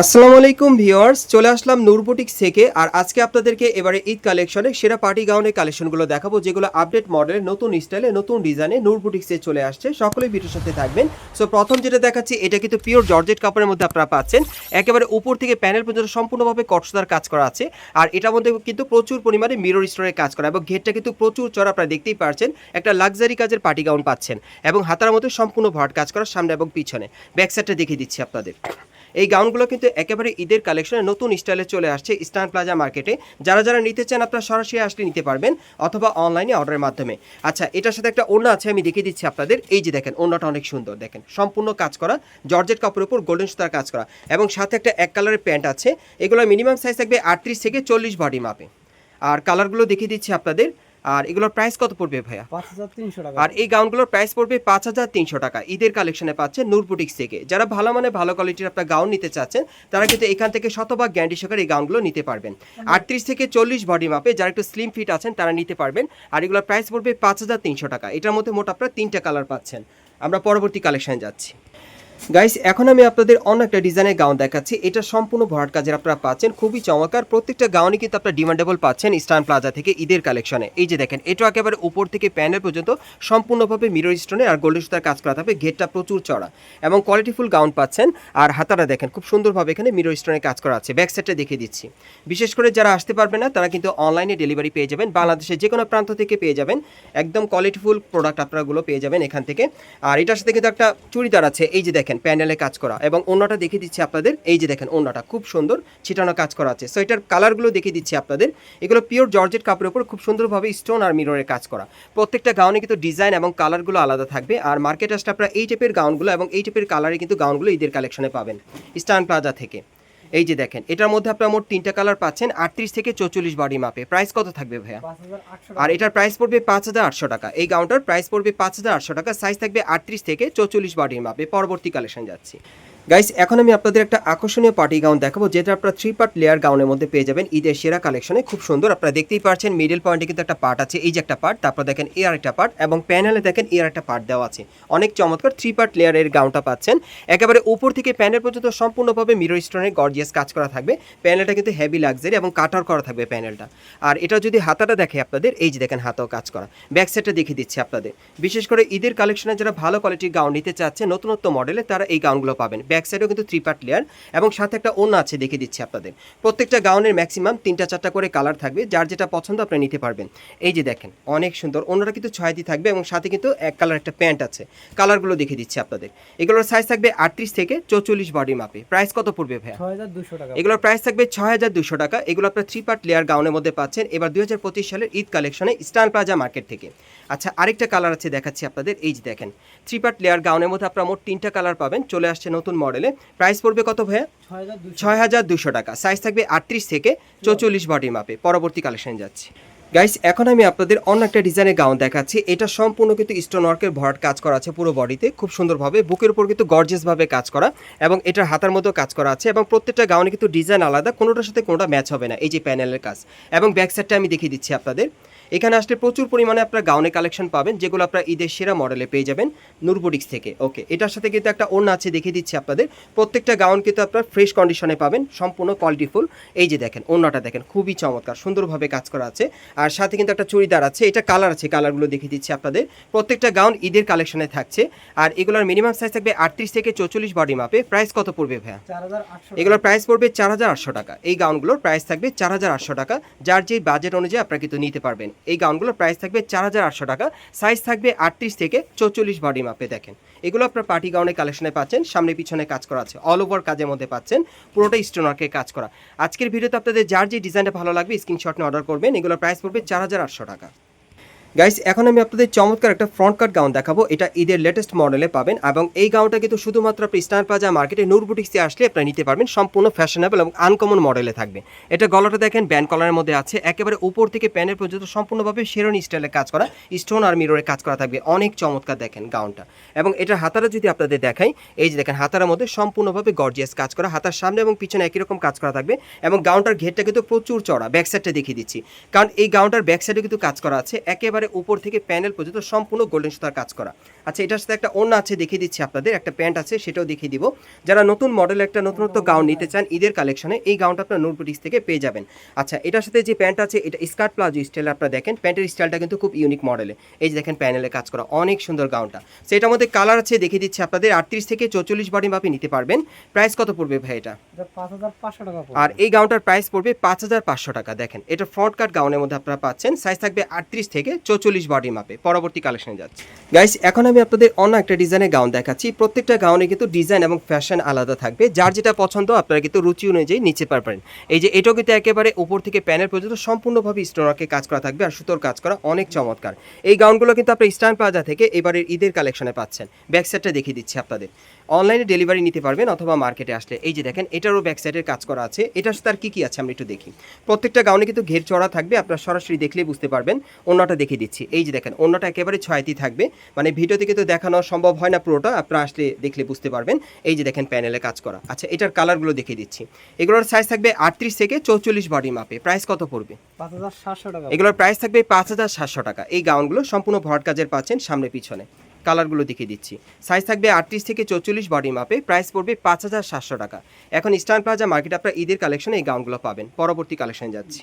আসসালামু আলাইকুম ভিউয়ার্স, চলে আসলাম নূরবুটিক্স থেকে, আর আজকে আপনাদেরকে এবারে ঈদ কালেকশনে সেরা পার্টি গাউনের কালেকশনগুলো দেখাবো, যেগুলো আপডেট মডেলে নতুন স্টাইলে নতুন ডিজাইনে নূরবুটিক্সে চলে আসছে। সকলেই ভিডিওর সাথে থাকবেন। সো প্রথম যেটা দেখাচ্ছি, এটা কিন্তু পিওর জর্জেট কাপড়ের মধ্যে আপনারা পাচ্ছেন। একেবারে উপর থেকে প্যানেল পর্যন্ত সম্পূর্ণভাবে কটসদার কাজ করা আছে, আর এটার মধ্যে কিন্তু প্রচুর পরিমাণে মিরর স্টোরের কাজ করা, এবং ঘেরটা কিন্তু প্রচুর চড়া, আপনারা দেখতেই পারছেন, একটা লাক্সারি কাজের পার্টি গাউন পাচ্ছেন, এবং হাতার মধ্যে সম্পূর্ণ ভরাট কাজ করা সামনে এবং পিছনে। ব্যাক সাইডটা দেখিয়ে দিচ্ছি আপনাদের। এই গাউনগুলো কিন্তু একেবারে ঈদের কালেকশনে নতুন স্টাইলে চলে আসছে ইস্টার্ন প্লাজা মার্কেটে যারা যারা নিতে চান, আপনারা সরাসরি আসলে নিতে পারবেন অথবা অনলাইনে অর্ডারের মাধ্যমে। আচ্ছা এটার সাথে একটা ওড়না আছে, আমি দেখিয়ে দিচ্ছি আপনাদের। এই যে দেখেন, ওড়নাটা অনেক সুন্দর, দেখেন। সম্পূর্ণ কাজ করা, জর্জেট কাপড়ের উপর গোল্ডেন সুতার কাজ করা। এবং সাথে একটা এক কালারের প্যান্ট আছে। এগুলো মিনিমাম সাইজ থাকবে আটত্রিশ থেকে চল্লিশ বডি মাপে আর কালারগুলো দেখিয়ে দিচ্ছি আপনাদের। আর এগুলোর প্রাইস কত পড়বে ভাইয়া? পাঁচ হাজার তিনশো টাকা। আর এই গাউনগুলোর প্রাইস পড়বে পাঁচ হাজার তিনশো টাকা। ঈদের কালেকশনে পাচ্ছেন নূর বুটিক্স থেকে। যারা ভালো মানে ভালো কোয়ালিটির আপনার গাউন নিতে চাচ্ছেন তারা কিন্তু এখান থেকে শতভাগ গ্যান্ডি সহকারে এই গাউনগুলো নিতে পারবেন। আটত্রিশ থেকে চল্লিশ বডি মাপে যারা একটু স্লিম ফিট আছেন তারা নিতে পারবেন। আর এগুলোর প্রাইস পড়বে পাঁচ হাজার তিনশো টাকা। এটার মধ্যে মোট আপনারা তিনটা কালার পাচ্ছেন। আমরা পরবর্তী কালেকশনে যাচ্ছি। গাইস এখন আমি আপনাদের অন্য একটা ডিজাইনের গাউন দেখাচ্ছি। এটা সম্পূর্ণ ভরাট কাজের আপনারা পাচ্ছেন। খুবই চমৎকার। প্রত্যেকটা গাউনই কিন্তু আপনারা ডিমান্ডেবল পাচ্ছেন স্টান প্লাজা থেকে ঈদের কালেকশনে এই যে দেখেন এটা একেবারে উপর থেকে প্যানেল পর্যন্ত সম্পূর্ণভাবে মিরর স্টোনে আর গোল্ডেন সুতার কাজ করা থাকবে। ঘেরটা প্রচুর চড়া এবং কোয়ালিটিফুল গাউন পাচ্ছেন। আর হাতাটা দেখেন, খুব সুন্দরভাবে এখানে মিরর স্টোনে কাজ করা আছে। ব্যাক সাইডটা দেখিয়ে দিচ্ছি। বিশেষ করে যারা আসতে পারবে না, তারা কিন্তু অনলাইনে ডেলিভারি পেয়ে যাবেন। বাংলাদেশের যে কোনো প্রান্ত থেকে পেয়ে যাবেন। একদম কোয়ালিটিফুল প্রোডাক্ট আপনারাগুলো পেয়ে যাবেন এখান থেকে। আর এটার সাথে কিন্তু একটা চুড়িদার আছে। এই যে দেখেন প্যানেলে কাজ করা। এবং অন্যটা দেখিয়ে দিচ্ছি আপনাদের, এই যে দেখেন অন্যটা খুব সুন্দর ছিটানো কাজ করা আছে। সো এটার কালারগুলো দেখিয়ে দিচ্ছি আপনাদের। এগুলো পিওর জর্জেট কাপড়ের উপর খুব সুন্দরভাবে স্টোন আর মিররের কাজ করা। প্রত্যেকটা গাউনে কিন্তু ডিজাইন এবং কালারগুলো আলাদা থাকবে। আর মার্কেট আসলে আপনারা এই টাইপের গাউনগুলো এবং এই টাইপের কালারে কিন্তু গাউনগুলো ঈদের কালেকশনে পাবেন। স্টান প্লাজা থেকে। এই যে দেখেন এটার মধ্যে আপনারা মোট তিনটা কালার পাচ্ছেন আটত্রিশ থেকে চৌচল্লিশ বডি মাপে প্রাইস কত থাকবে ভাইয়া? আর এটার প্রাইস পড়বে পাঁচ হাজার আটশো টাকা। এই গাউনটার প্রাইস পড়বে পাঁচ হাজার আটশো টাকা সাইজ থাকবে আটত্রিশ থেকে চৌচল্লিশ বডির মাপে পরবর্তী কালেকশন যাচ্ছি। গাইস এখন আমি আপনাদের একটা আকর্ষণীয় পার্টি গাউন দেখাবো, যেটা আপনারা থ্রি পার্ট লেয়ার গাউনের মধ্যে পেয়ে যাবেন ঈদের সেরা কালেকশনে খুব সুন্দর, আপনারা দেখতেই পাচ্ছেন মিডল পয়েন্টে কিন্তু একটা পার্ট আছে, এই যে একটা পার্ট তারপর দেখেন এ আর একটা পার্ট এবং প্যানেলে দেখেন এ আর একটা পার্ট দেওয়া আছে। অনেক চমৎকার থ্রি পার্ট লেয়ারের গাউনটা পাচ্ছেন। একেবারে উপর থেকে প্যানেল পর্যন্ত সম্পূর্ণভাবে মিরর স্টোনের গর্জিয়াস কাজ করা থাকবে। প্যানেলটা কিন্তু হেভি লাক্সারি এবং কাটার করা থাকবে প্যানেলটা আর এটা যদি হাতাটা দেখে আপনাদের, এই যে দেখেন হাতাও কাজ করা। ব্যাক সাইডটা দেখিয়ে দিচ্ছি আপনাদের। বিশেষ করে ঈদের কালেকশনে যারা ভালো কোয়ালিটির গাউন নিতে চাচ্ছে, নতুনত্ব মডেলে তারা এই গাউনগুলো পাবেন। ব্যাক সাইডেও কিন্তু থ্রি পার্ট লেয়ার এবং সাথে একটা ওড়না আছে দেখিয়ে দিচ্ছি আপনাদের। প্রত্যেকটা গাউনের ম্যাক্সিমাম তিনটা চারটা করে কালার থাকবে যার যেটা পছন্দ আপনি নিতে পারবেন। এই যে দেখেন অনেক সুন্দর অন্যরা কিন্তু ছয়টি থাকবে এবং সাথে কিন্তু এক কালার একটা প্যান্ট আছে। কালারগুলো দেখে দিচ্ছি আপনাদের। এগুলোর সাইজ থাকবে আটত্রিশ থেকে চৌচল্লিশ বডি মাপে। প্রাইস কত পড়বে টাকা। এগুলোর প্রাইস থাকবে ছয় হাজার দুশো টাকা। এগুলো আপনার থ্রি পার্ট লেয়ার গাউনের মধ্যে পাচ্ছেন। এবার দুই হাজার পঁচিশ সালের ঈদ কালেকশনে স্টান প্লাজা মার্কেট থেকে। আচ্ছা আরেকটা কালার আছে দেখাচ্ছি আপনাদের। এই যে দেখেন থ্রি পার্ট লেয়ার গাউনের মধ্যে আপনারা মোট তিনটা কালার পাবেন। চলে আসছে নতুন মডেলে। প্রাইস পড়বে কত ভাইয়া? ছয় হাজার দুশো টাকা। সাইজ থাকবে আটত্রিশ থেকে চৌচল্লিশ বডি মাপে পরবর্তী কালেকশন যাচ্ছে। গাইস এখন আমি আপনাদের অন্য একটা ডিজাইনের গাউন দেখাচ্ছি। এটা সম্পূর্ণ কিন্তু স্টোন ওয়ার্কের ভরাট কাজ করা আছে পুরো বডিতে খুব সুন্দরভাবে। বুকের উপর কিন্তু গর্জিয়াসভাবে কাজ করা এবং এটার হাতার মধ্যেও কাজ করা আছে এবং প্রত্যেকটা গাউনে কিন্তু ডিজাইন আলাদা কোনোটার সাথে কোনোটা ম্যাচ হবে না। এই যে প্যানেলের কাজ। এবং ব্যাক সাইডটা আমি দেখিয়ে দিচ্ছি আপনাদের। এখানে আসলে প্রচুর পরিমাণে আপনার গাউনে কালেকশন পাবেন যেগুলো আপনার ঈদের সেরা মডেলে পেয়ে যাবেন নুরবুডিক্স থেকে। ওকে এটার সাথে কিন্তু একটা ওড়না আছে দেখিয়ে দিচ্ছি আপনাদের। প্রত্যেকটা গাউন কিন্তু আপনার ফ্রেশ কন্ডিশনে পাবেন সম্পূর্ণ কোয়ালিটিফুল এই যে দেখেন ওড়নাটা দেখেন খুবই চমৎকার সুন্দরভাবে কাজ করা আছে। আর সাথে কিন্তু একটা চুড়িদার আছে এটা কালার আছে কালারগুলো দেখিয়ে দিচ্ছি আপনাদের। প্রত্যেকটা গাউন ঈদের কালেকশনে থাকছে। আর এগুলোর মিনিমাম সাইজ থাকবে আটত্রিশ থেকে চৌচল্লিশ বডি মাপে প্রাইস কত পড়বে ভাইয়া? এগুলোর প্রাইস পড়বে চার হাজার আটশো টাকা। এই গাউনগুলোর প্রাইস থাকবে চার হাজার আটশো টাকা যার যে বাজেট অনুযায়ী আপনারা কিন্তু নিতে পারবেন। এই গাউনগুলোর প্রাইস থাকবে চার হাজার আটশো টাকা। সাইজ থাকবে আটত্রিশ থেকে চৌচল্লিশ বডি মাপে দেখেন। এগুলো আপনার পার্টি গাউনের কালেকশনে পাচ্ছেন, সামনে পিছনে কাজ করা আছে। অল ওভার কাজের মধ্যে পাচ্ছেন পুরোটা স্টোনার্কে কাজ করা। আজকের ভিডিওতে আপনাদের যার যে ডিজাইনটা ভালো লাগবে স্ক্রিনশট নিয়ে অর্ডার করবেন, এগুলোর প্রাইস পড়বে চার হাজার আটশো টাকা। গাইস এখন আমি আপনাদের চমৎকার একটা ফ্রন্ট কাট গাউন দেখাবো। এটা ঈদের লেটেস্ট মডেলে পাবেন এবং এই গাউনটা কিন্তু শুধুমাত্র আপনি স্টার প্লাজা মার্কেটে নূর আসলে আপনারা নিতে পারবেন। সম্পূর্ণ ফ্যাশনেবল এবং আনকমন মডেলে থাকবে। এটা গলাটা দেখেন ব্যান্ড কলারের মধ্যে আছে। একেবারে উপর থেকে প্যানের পর্যন্ত সম্পূর্ণভাবে শেরনি স্টাইলে কাজ করা স্টোন আর মিররে কাজ করা থাকবে। অনেক চমৎকার দেখেন গাউনটা এবং এটার হাতারা যদি আপনাদের দেখাই, এই যে দেখেন, হাতার মধ্যে সম্পূর্ণভাবে গর্জিয়াস কাজ করা, হাতার সামনে এবং পিছনে একই রকম কাজ করা থাকবে এবং গাউনটার ঘেরটা কিন্তু প্রচুর চড়া ব্যাক সাইডটা দেখিয়ে দিচ্ছি। কারণ এই গাউনটার ব্যাক সাইডে কিন্তু কাজ করা আছে। একেবারে উপর থেকে প্যানেল পর্যন্ত সম্পূর্ণ গোল্ডেন সুতার কাজ করা। আচ্ছা এটার সাথে একটা অন্য আছে দেখিয়ে দিচ্ছি আপনাদের। একটা প্যান্ট আছে সেটাও দেখিয়ে দিব। যারা নতুন মডেলের একটা নতুনত্ব গাউন নিতে চান ঈদের কালেকশনে এই গাউনটা আপনার নূর থেকে পেয়ে যাবেন। আচ্ছা এটার সাথে যে প্যান্ট আছে এটা স্কার্ট প্লাজো স্টাইল আপনারা দেখেন। প্যান্টের স্টাইলটা কিন্তু খুব ইউনিক মডেলে এই যে দেখেন প্যানেলে কাজ করা অনেক সুন্দর গাউনটা সেটার মধ্যে কালার আছে দেখিয়ে দিচ্ছি আপনাদের। আটত্রিশ থেকে চৌচল্লিশ বডি মাপে নিতে পারবেন। প্রাইস কত পড়বে ভাই এটা? এটা পাঁচ হাজার পাঁচশো টাকা আর এই গাউনটার প্রাইস পড়বে পাঁচ হাজার পাঁচশো টাকা। দেখেন এটা ফ্রন্ট কাট গাউনের মধ্যে আপনারা পাচ্ছেন। সাইজ থাকবে আটত্রিশ থেকে চৌচল্লিশ বডি মাপে পরবর্তী কালেকশনে যাচ্ছে। গাইস এখন আমি আপনাদের অন্য একটা ডিজাইনের গাউন দেখাচ্ছি। প্রত্যেকটা গাউনে কিন্তু ডিজাইন এবং ফ্যাশন আলাদা থাকবে। যার যেটা পছন্দ, আপনারা কিন্তু রুচি অনুযায়ী নিচে পারবেন। এই যে, এটাও কিন্তু একেবারে উপর থেকে প্যানেল পর্যন্ত সম্পূর্ণভাবে স্টোনারকে কাজ করা থাকবে আর সুতোর কাজ করা অনেক চমৎকার। এই গাউনগুলো কিন্তু আপনার স্টান প্লাজা থেকে এবারের ঈদের কালেকশনে পাচ্ছেন। ব্যাক সাইডটা দেখিয়ে দিচ্ছি আপনাদের। অনলাইনে ডেলিভারি নিতে পারবেন অথবা মার্কেটে আসলে। এই যে দেখেন এটারও ব্যাক সাইডের কাজ করা আছে। এটার আর কি কি আছে আমরা একটু দেখি। প্রত্যেকটা গাউনে কিন্তু ঘের চড়া থাকবে আপনারা সরাসরি দেখলেই বুঝতে পারবেন। অন্যটা দেখিয়ে দিচ্ছি। এই যে দেখেন অন্যটা একেবারে ছয়তি থাকবে। মানে ভিডিওতে কিন্তু দেখানো সম্ভব হয় না পুরোটা আপনারা আসলে দেখলে বুঝতে পারবেন। এই যে দেখেন প্যানেলে কাজ করা। আচ্ছা এটার কালারগুলো দেখিয়ে দিচ্ছি। এগুলোর সাইজ থাকবে আটত্রিশ থেকে চৌচল্লিশ বডি মাপে প্রাইস কত পড়বে? পাঁচ হাজার সাতশো টাকা এগুলোর প্রাইস থাকবে পাঁচ হাজার সাতশো টাকা। এই গাউনগুলো সম্পূর্ণ ভরাট কাজের পাচ্ছেন সামনে পিছনে কালারগুলো দেখিয়ে দিচ্ছি। সাইজ থাকবে আটত্রিশ থেকে চৌচল্লিশ বডি মাপে, প্রাইস পড়বে পাঁচ হাজার সাতশো টাকা। এখন স্টার প্লাজা মার্কেট আপনার ঈদের কালেকশনে এই গাউনগুলো পাবেন। পরবর্তী কালেকশন যাচ্ছি।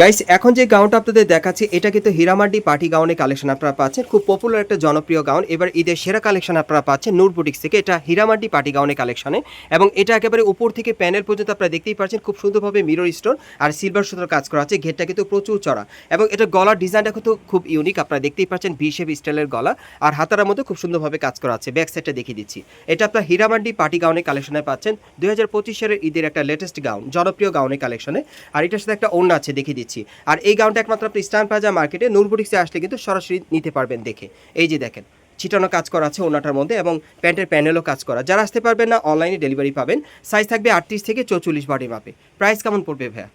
গাইস এখন যে গাউনটা আপনাদের দেখাচ্ছি, এটা কিন্তু হীরামান্ডি পার্টি গাউনের কালেকশন আপনারা পাচ্ছেন। খুব পপুলার একটা জনপ্রিয় গাউন এবার ঈদের সেরা কালেকশন আপনারা পাচ্ছেন নূর বুটিক্স থেকে। এটা হীরামান্ডি পার্টি গাউনের কালেকশনে এবং এটা একেবারে উপর থেকে প্যানেল পর্যন্ত আপনারা দেখতেই পাচ্ছেন, খুব সুন্দরভাবে মিরর স্টোন আর সিলভার সুতোর কাজ করা আছে। ঘেরটা কিন্তু প্রচুর চড়া। এবং এটা গলার ডিজাইনটা কিন্তু খুব ইউনিক আপনারা দেখতেই পাচ্ছেন ভি শেপ স্টাইলের গলা। আর হাতার মধ্যে খুব সুন্দরভাবে কাজ করা আছে। ব্যাক সাইডটা দেখিয়ে দিচ্ছি। এটা আপনার হীরামান্ডি পার্টি গাউনের কালেকশনে পাচ্ছেন। দুই হাজার পঁচিশ সালের ঈদের একটা লেটেস্ট গাউন জনপ্রিয় গাউনের কালেকশনে আর এটার সাথে একটা অন্য আছে, দেখিয়ে দিচ্ছি। আর এই গাউনটা একমাত্র আপনি স্টান প্লাজা মার্কেটে নূরবুটিক্সে আসলে কিন্তু সরাসরি নিতে পারবেন দেখে। এই যে দেখেন ছিটানো কাজ করা আছে ওনাটার মধ্যে এবং প্যান্টের প্যানেলও কাজ করা। যারা আসতে পারবেন না অনলাইনে ডেলিভারি পাবেন। সাইজ থাকবে আটত্রিশ থেকে চৌচল্লিশ বডি মাপে প্রাইস কেমন পড়বে ভাইয়া?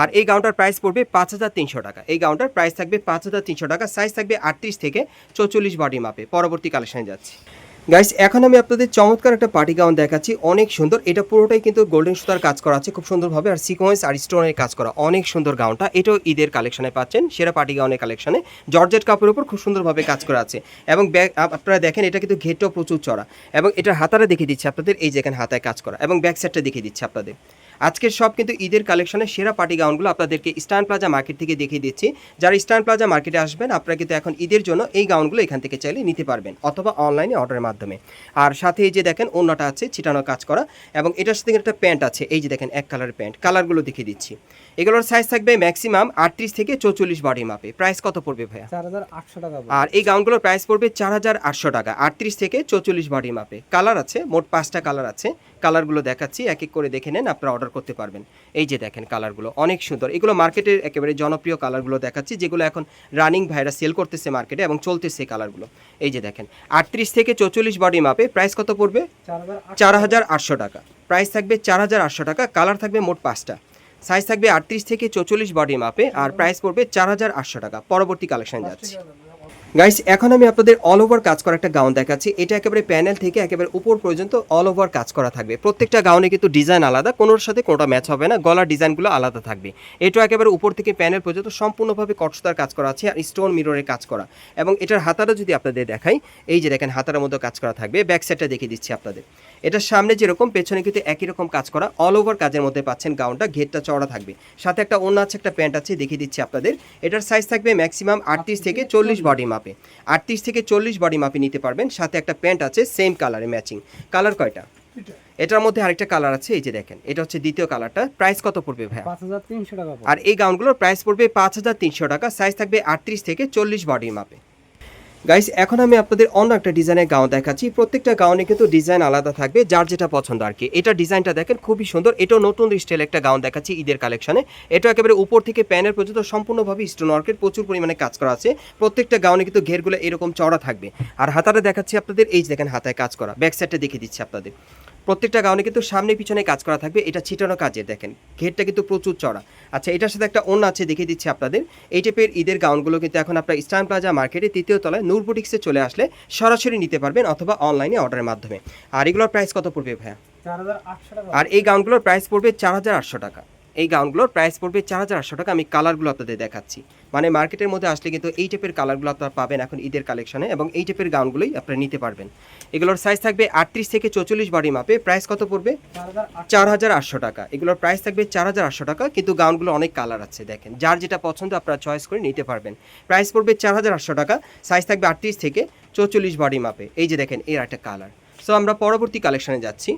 আর এই গাউনটার প্রাইস পড়বে পাঁচ হাজার তিনশো টাকা। এই গাউনটার প্রাইস থাকবে পাঁচ হাজার তিনশো টাকা। সাইজ থাকবে আটত্রিশ থেকে চৌচল্লিশ বডি মাপে পরবর্তী কালেকশনে যাচ্ছি। গাইস এখন আমি আপনাদের চমৎকার একটা পার্টি গাউন দেখাচ্ছি। অনেক সুন্দর। এটা পুরোটাই কিন্তু গোল্ডেন সুতার কাজ করা আছে। খুব সুন্দরভাবে আর সিকোয়েন্স আর স্টোনের কাজ করা। অনেক সুন্দর গাউনটা এটাও ঈদের কালেকশনে পাচ্ছেন। সেরা পার্টি গাউনের কালেকশনে জর্জেট কাপের উপর খুব সুন্দরভাবে কাজ করা আছে। এবং আপনারা দেখেন, এটা কিন্তু ঘেটটাও প্রচুর চড়া। এবং এটার হাতারা দেখিয়ে দিচ্ছে আপনাদের। এই যেখানে হাতায় কাজ করা। এবং ব্যাক সাইডটা দেখিয়ে দিচ্ছে আপনাদের। আজকের সব কিন্তু ঈদের কালেকশনের সেরা পার্টি গাউনগুলো আপনাদেরকে স্টান প্লাজা মার্কেট থেকে দেখিয়ে দিচ্ছি। যারা স্টান প্লাজা মার্কেটে আসবেন, আপনারা কিন্তু এখন ঈদের জন্য এই গাউনগুলো এখান থেকে চাইলে নিতে পারবেন অথবা অনলাইনে অর্ডারের মাধ্যমে। আর সাথে এই যে দেখেন অন্যটা আছে, ছিটানো কাজ করা এবং এটার সাথে একটা প্যান্ট আছে, এই যে দেখেন, এক কালারের প্যান্ট। কালারগুলো দেখিয়ে দিচ্ছি। এগুলোর সাইজ থাকবে ম্যাক্সিমাম আটত্রিশ থেকে চৌচল্লিশ বডি মাপে প্রাইস কত পড়বে ভাইয়া? চার হাজার আটশো টাকা আর এই গাউনগুলোর প্রাইস পড়বে চার হাজার আটশো টাকা আটত্রিশ থেকে চৌচল্লিশ বডি মাপে কালার আছে মোট পাঁচটা কালার আছে। কালারগুলো দেখাচ্ছি এক এক করে দেখে নেন আপনারা অর্ডার করতে পারবেন। এই যে দেখেন কালারগুলো অনেক সুন্দর। এগুলো মার্কেটের একেবারে জনপ্রিয় কালারগুলো দেখাচ্ছি যেগুলো এখন রানিং ভাইরা সেল করতেছে মার্কেটে এবং চলতেছে কালারগুলো এই যে দেখেন আটত্রিশ থেকে চৌচল্লিশ বডি মাপে প্রাইস কত পড়বে? চার হাজার আটশো টাকা। প্রাইস থাকবে চার হাজার আটশো টাকা কালার থাকবে মোট পাঁচটা। সাইজ থাকবে আটত্রিশ থেকে চৌচল্লিশ বডি মাপে আর প্রাইস পড়বে চার হাজার আটশো টাকা। পরবর্তী কালেকশন যাচ্ছে। গাইস এখন আমি আপনাদের অল ওভার কাজ করা একটা গাউন দেখাচ্ছি। এটা একেবারে প্যানেল থেকে একেবারে উপর পর্যন্ত অল ওভার কাজ করা থাকবে। প্রত্যেকটা গাউনে কিন্তু ডিজাইন আলাদা, কোনোর সাথে কোনোটা ম্যাচ হবে না, গলার ডিজাইনগুলো আলাদা থাকবে। এটা একেবারে উপর থেকে প্যানেল পর্যন্ত সম্পূর্ণভাবে কটসতার কাজ করা আছে আর স্টোন মিররের কাজ করা। এবং এটার হাতাটা যদি আপনাদের দেখাই, এই যে দেখেন হাতার মধ্যে কাজ করা থাকবে ব্যাক সাইডটা দেখিয়ে দিচ্ছি আপনাদের। এটার সামনে যেরকম, পেছনে কিন্তু একই রকম কাজ করা অল ওভার কাজের মধ্যে পাচ্ছেন গাউনটা ঘেরটা চওড়া থাকবে। সাথে একটা অন্য আছে, একটা প্যান্ট আছে, দেখিয়ে দিচ্ছি আপনাদের। এটার সাইজ থাকবে ম্যাক্সিমাম আটত্রিশ থেকে চল্লিশ বডি মাপে। আটত্রিশ থেকে চল্লিশ বডি মাপে নিতে পারবেন সাথে একটা প্যান্ট আছে সেম কালারে ম্যাচিং কালার কয়টা? এটার মধ্যে আরেকটা কালার আছে এই যে দেখেন এটা হচ্ছে দ্বিতীয় কালারটা প্রাইস কত পড়বে ভাই পাঁচ তিনশো টাকা আর এই গাউনগুলোর প্রাইস পড়বে পাঁচ হাজার তিনশো টাকা সাইজ থাকবে আটত্রিশ থেকে চল্লিশ বডি মাপে গাইস এখন আমি আপনাদের অন্য একটা ডিজাইনের গাউন দেখাচ্ছি। প্রত্যেকটা গাউনে কিন্তু ডিজাইন আলাদা থাকবে, যার যেটা পছন্দ আর কি এটা ডিজাইনটা দেখেন খুবই সুন্দর। এটাও নতুন স্টাইল একটা গাউন দেখাচ্ছি ঈদের কালেকশনে এটা একেবারে উপর থেকে প্যানের পর্যন্ত সম্পূর্ণভাবে স্টোন ওয়ার্কের প্রচুর পরিমাণে কাজ করা আছে। প্রত্যেকটা গাউনে কিন্তু ঘেরগুলো এরকম চড়া থাকবে। আর হাতাটা দেখাচ্ছি আপনাদের, এই দেখেন হাতায় কাজ করা। ব্যাক সাইডটা দেখিয়ে দিচ্ছি আপনাদের। প্রত্যেকটা গাউনে কিন্তু সামনে পিছনে কাজ করা থাকবে। এটা ছিটানো কাজে দেখেন। ঘেরটা কিন্তু প্রচুর চড়া। আচ্ছা এটার সাথে একটা অন্য আছে দেখিয়ে দিচ্ছি আপনাদের। এই টাইপের ঈদের গাউনগুলো কিন্তু এখন আপনার ইস্টার্ন প্লাজা মার্কেটে তৃতীয় তলায় নূর বুটিক্সে চলে আসলে সরাসরি নিতে পারবেন অথবা অনলাইনে অর্ডারের মাধ্যমে। আর এগুলোর প্রাইস কত পড়বে ভাইয়া? আর এই গাউনগুলোর প্রাইস পড়বে চার হাজার আটশো টাকা। এই গাউনগুলোর প্রাইস পড়বে চার হাজার আটশো টাকা। আমি কালারগুলো আপনাদের দেখাচ্ছি। মানে মার্কেটের মধ্যে আসলে কিন্তু এই টাইপের কালারগুলো আপনারা পাবেন এখন ঈদের কালেকশনে এবং এই টাইপের গাউনগুলোই আপনারা নিতে পারবেন। এগুলোর সাইজ থাকবে আটত্রিশ থেকে চৌচল্লিশ বডি মাপে। প্রাইস কত পড়বে? চার হাজার আটশো টাকা। এগুলোর প্রাইস থাকবে চার হাজার আটশো টাকা। কিন্তু গাউনগুলো অনেক কালার আছে, দেখেন। যার যেটা পছন্দ আপনারা চয়েস করে নিতে পারবেন। প্রাইস পড়বে চার হাজার আটশো টাকা। সাইজ থাকবে আটত্রিশ থেকে চৌচল্লিশ বডি মাপে। এই যে দেখেন, এর একটা কালার সো আমরা পরবর্তী কালেকশনে যাচ্ছি।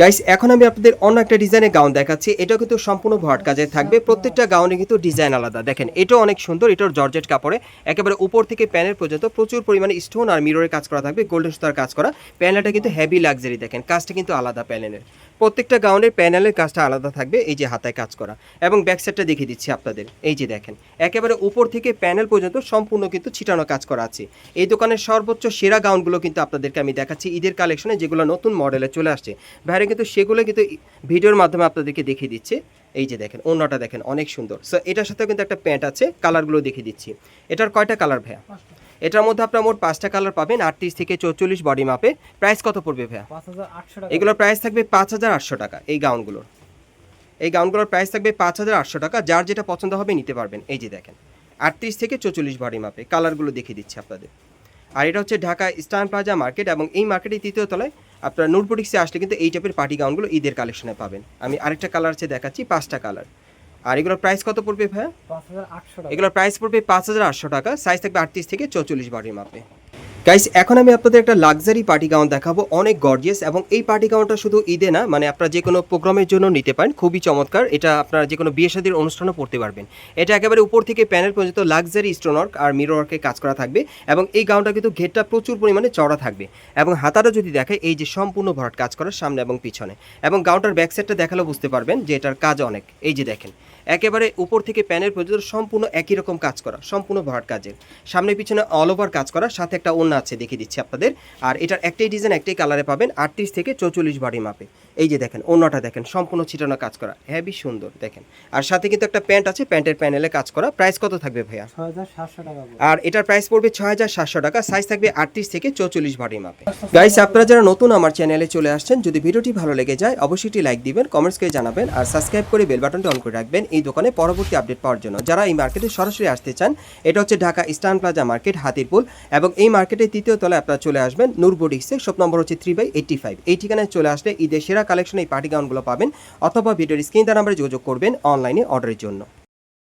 গাইস এখন আমি আপনাদের অন্য একটা ডিজাইনের গাউন দেখাচ্ছি। এটা কিন্তু সম্পূর্ণ ভট কাজের থাকবে। প্রত্যেকটা গাউনে কিন্তু ডিজাইন আলাদা। দেখেন, এটাও অনেক সুন্দর। এটার জর্জেট কাপড়ে। একেবারে উপর থেকে প্যানেল পর্যন্ত প্রচুর পরিমাণে স্টোন আর মিররের কাজ করা থাকবে গোল্ডেন সুতার কাজ করা। প্যানেলটা কিন্তু হেভি লাক্সারি দেখেন। কাজটা কিন্তু আলাদা প্যানেলের। প্রত্যেকটা গাউনের প্যানেলের কাজটা আলাদা থাকবে, এই যে হাতায় কাজ করা। এবং ব্যাক সাইডটা দেখিয়ে দিচ্ছি আপনাদের, এই যে দেখেন। একেবারে উপর থেকে প্যানেল পর্যন্ত সম্পূর্ণ কিন্তু ছিটানো কাজ করা আছে। এই দোকানের সর্বোচ্চ সেরা গাউনগুলো কিন্তু আপনাদেরকে আমি দেখাচ্ছি ঈদের কালেকশনে, যেগুলো নতুন মডেলে চলে আসছে। বাইরে কিন্তু সেগুলো কিন্তু ভিডিওর মাধ্যমে আপনাদেরকে দেখিয়ে দিচ্ছে। এই যে দেখেন অন্যটা দেখেন, অনেক সুন্দর। সো এটার সাথেও কিন্তু একটা প্যান্ট আছে, কালারগুলো দেখিয়ে দিচ্ছি। এটার কয়টা কালার ভাইয়া। এটার মধ্যে আপনার মোট পাঁচটা কালার পাবেন আটত্রিশ থেকে চৌচল্লিশ বডি মাপে প্রাইস কত পড়বে ভাইয়া? এগুলোর প্রাইস থাকবে পাঁচ হাজার আটশো টাকা এই গাউনগুলোর এই গাউনগুলোর প্রাইস থাকবে পাঁচ হাজার আটশো টাকা যার যেটা পছন্দ হবে নিতে পারবেন। এই যে দেখেন আটত্রিশ থেকে চৌচল্লিশ বডি মাপে কালারগুলো দেখিয়ে দিচ্ছি আপনাদের। আর এটা হচ্ছে ঢাকা ইস্টার্ন প্লাজা মার্কেট এবং এই মার্কেটের তৃতীয় তলায় আপনার নুরপুটিক্সে আসলে কিন্তু এই টাইপের পার্টি গাউনগুলো ঈদের কালেকশনে পাবেন। আমি আরেকটা কালার হচ্ছে দেখাচ্ছি পাঁচটা কালার আর এগুলোর প্রাইস কত পড়বে ভাইয়া? পাঁচ হাজার আটশো টাকা। এগুলোর প্রাইস পড়বে পাঁচ হাজার আটশো টাকা। সাইজ থাকবে আটত্রিশ থেকে চৌচল্লিশ বারের মাপে। গাইস এখন আমি আপনাদের একটা লাক্সারি পার্টি গাউন দেখাবো, অনেক গর্জিয়াস এবং এই পার্টি গাউনটা শুধু ঈদে না মানে আপনারা যে কোনো প্রোগ্রামের জন্য নিতে পারেন, খুবই চমৎকার। এটা আপনারা যে কোনো বিয়ে শাদীর অনুষ্ঠানও পড়তে পারবেন। এটা একেবারে উপর থেকে প্যানেল পর্যন্ত লাক্সারি স্টোনওয়ার্ক আর মিরর ওয়ার্কের কাজ করা থাকবে এবং এই গাউনটা কিন্তু ঘেরটা প্রচুর পরিমাণে চড়া থাকবে এবং হাতাটা যদি দেখে, এই যে সম্পূর্ণ ভরাট কাজ করার সামনে এবং পিছনে। এবং গাউনটার ব্যাক সাইডটা দেখালেও বুঝতে পারবেন যে এটার কাজ অনেক। এই যে দেখেন, একেবারে উপর থেকে প্যানেল পর্যন্ত সম্পূর্ণ একই রকম কাজ করা, সম্পূর্ণ ভরাট কাজের। সামনে পিছনে অল ওভার কাজ করা, সাথে একটা ওন্না আছে দেখিয়ে দিচ্ছি আপনাদের। আর এটার একটাই ডিজাইন একটাই কালারে পাবেন আটত্রিশ থেকে চৌচল্লিশ বডি মাপে। এই যে দেখেন ওন্নাটা দেখেন সম্পূর্ণ ছিটানো কাজ করা হেভি সুন্দর দেখেন। আর সাথে কিন্তু একটা প্যান্ট আছে প্যান্টের প্যানেলে কাজ করা। প্রাইস কত থাকবে ভাইয়া? ছয় হাজার সাতশো টাকা আর এটার প্রাইস পড়বে ছয় হাজার সাতশো টাকা সাইজ থাকবে আটত্রিশ থেকে চৌচল্লিশ বডি মাপে। গাইস আপনারা যারা নতুন আমার চ্যানেলে চলে আসছেন যদি ভিডিওটি ভালো লেগে যায় অবশ্যই একটি লাইক দিবেন কমেন্টস করে জানাবেন আর সাবস্ক্রাইব করে বেল বাটনটি অন করে রাখবেন এই দোকানে পরবর্তী আপডেট পাওয়ার জন্য। যারা এই মার্কেটে সরাসরি আসতে চান এটা হচ্ছে Dhaka eastern plaza market Hatirpul এবং এই মার্কেটের তৃতীয় তলায় আপনারা চলে আসবেন নূর বোডিক্সে শপ নম্বর হচ্ছে থ্রি বাই এইটি ফাইভ এই ঠিকানায় চলে আসলে ঈদের সেরা কালেকশন এই পার্টি গাউনগুলো পাবেন অথবা ভিডিওর স্ক্রিন নাম্বারে যোগাযোগ করবেন অনলাইনে অর্ডারের জন্য।